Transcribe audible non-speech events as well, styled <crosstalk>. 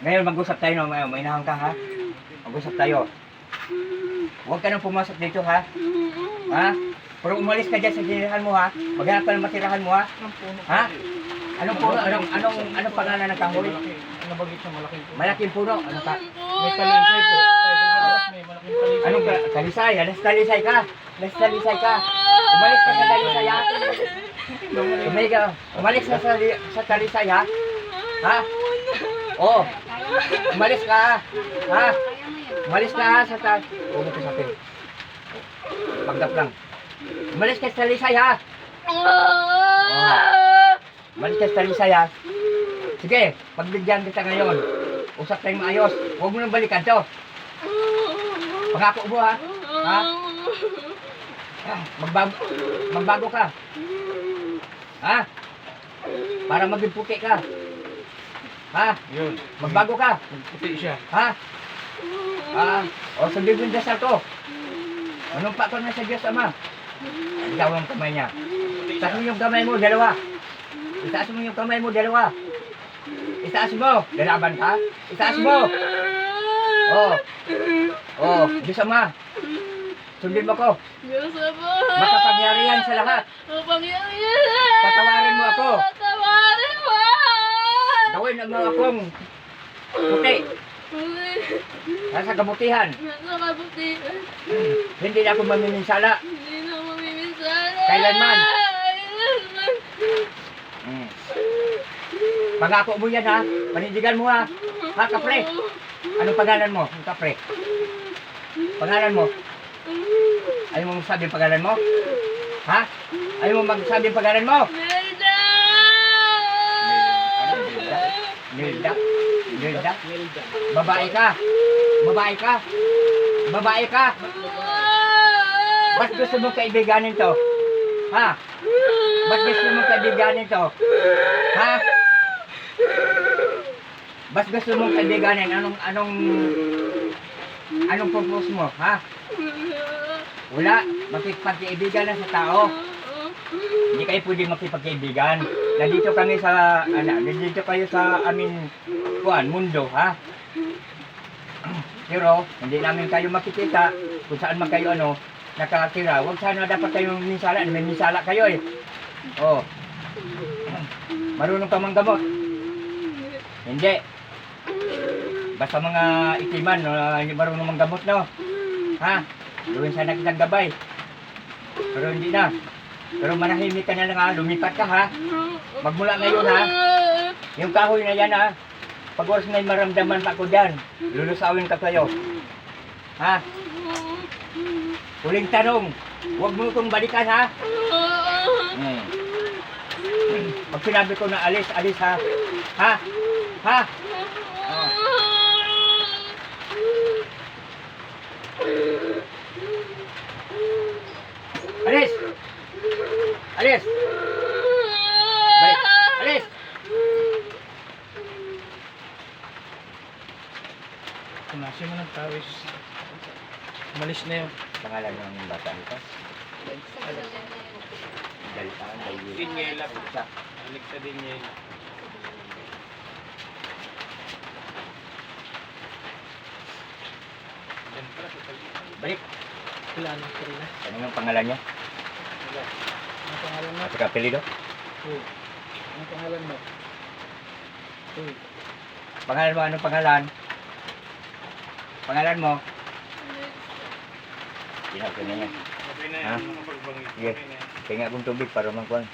Ngayon mag-usap tayo no, may mainahon ka ha. Mag-usap tayo. Huwag ka nang pumasok dito ha. Ha? Pero umalis ka dyan sa tirahan mo ha. Maghanap ka ng matirahan mo ha. Ha? Anong puno? Anong, anong, anong pangalan ng kahoy? Nabagit siya malaking po. Malaking puno. Ano ka? May talisay po. May. Anong ka? Talisay. Alas talisay ka. Alas talisay ka. Umalis ka sa talisay ha. Umalis ka. Umalis ka sa, sa talisay ha. Ha? Oo. Umalis ka ha. Umalis ka sa tal... Huwag mo sa akin. Pagdap lang. Umalis ka sa talisay ha. Umalis ka sa talisay ha. Sige, pagbigyan kita ngayon. Usap tayong maayos. Huwag mo nang balikan to. Pangako mo ha. Ha? Magbago, magbago ka. Ha? Para maging puti ka. Ha? Yun. Magbago ka. Puti siya. Ha? Ah, o sundin mo yung dasal ko. Manumpa ka na sa Diyos Ama. Ikaw ang kamay niya. Itaas mo yung kamay mo, dalawa. Itaas mo yung kamay mo, dalawa. Itaas mo. Lalaban ka? Itaas mo. Oh. Oh, Diyos Ama. Sundin mo ko. Diyos Ama. Makapangyarihan sa lahat. Makapangyarihan. Patawarin mo ako. Patawarin mo. Kong <laughs> puti. Nasa kabutihan. Nasa kabutihan. Hindi na ako mamiminsala. Hindi na mamimisala. Kailanman? Kailanman. Mm. Pangako mo yan ha. Panindigan mo ha. Ha, kapre. Anong pangalan mo? Ang kapre. Pangalan mo? Ayaw mo magsabi ang pangalan mo? Ha? Ayaw mo magsabi ang pangalan mo? Melda. Nilda? Nilda. Babae ka. Babae ka. Babae ka. Ba't gusto mong kaibiganin to? Ha? Ba't gusto mong kaibiganin to? Ha? Ba't gusto mong kaibiganin? Anong, anong, anong purpose mo? Ha? Wala. Makipagkaibigan lang sa tao. Hindi kayo pwede makipagkaibigan. Nandito kami sa, ano, nandito kayo sa amin, kuan, mundo, ha? Pero, hindi namin kayo makikita kung saan man kayo, ano, nakatira. Huwag sana dapat kayong minsala. May minsala kayo, eh. Oh. Marunong ka mang gamot. Hindi. Basta mga itiman, no, hindi marunong mang gamot, no? Ha? Gawin sana kitang gabay. Pero hindi na. Pero manahimik ka na lang ha, lumipat ka ha. Magmula ngayon ha, yung kahoy na yan ha. Pag oras may maramdaman pa ko dyan, lulusawin ka kayo. Ha? Huling tanong, huwag mo itong balikan ha. Hmm. Pag sinabi ko na alis, alis ha. Ha? Ha? Oh. Alis! Alis! Balik! Alis! Punasin mo ng tawis. Umalis na yun. Pangalan ng bata ito. Dalitaan, dahil. Daniela. Isa. Alik sa talisay. Balik. Wala na ko rin na. Ano yung pangalan niya? Wala. Ang pangalan mo? At saka apelido? Uy. Ang pangalan mo? Uy. Pangalan mo, anong pangalan? Pangalan mo? Sinabi na niya. Okay na Ha? yan. Mga pagbangit. Yan. Kaya nga akong tubig para magkuhan.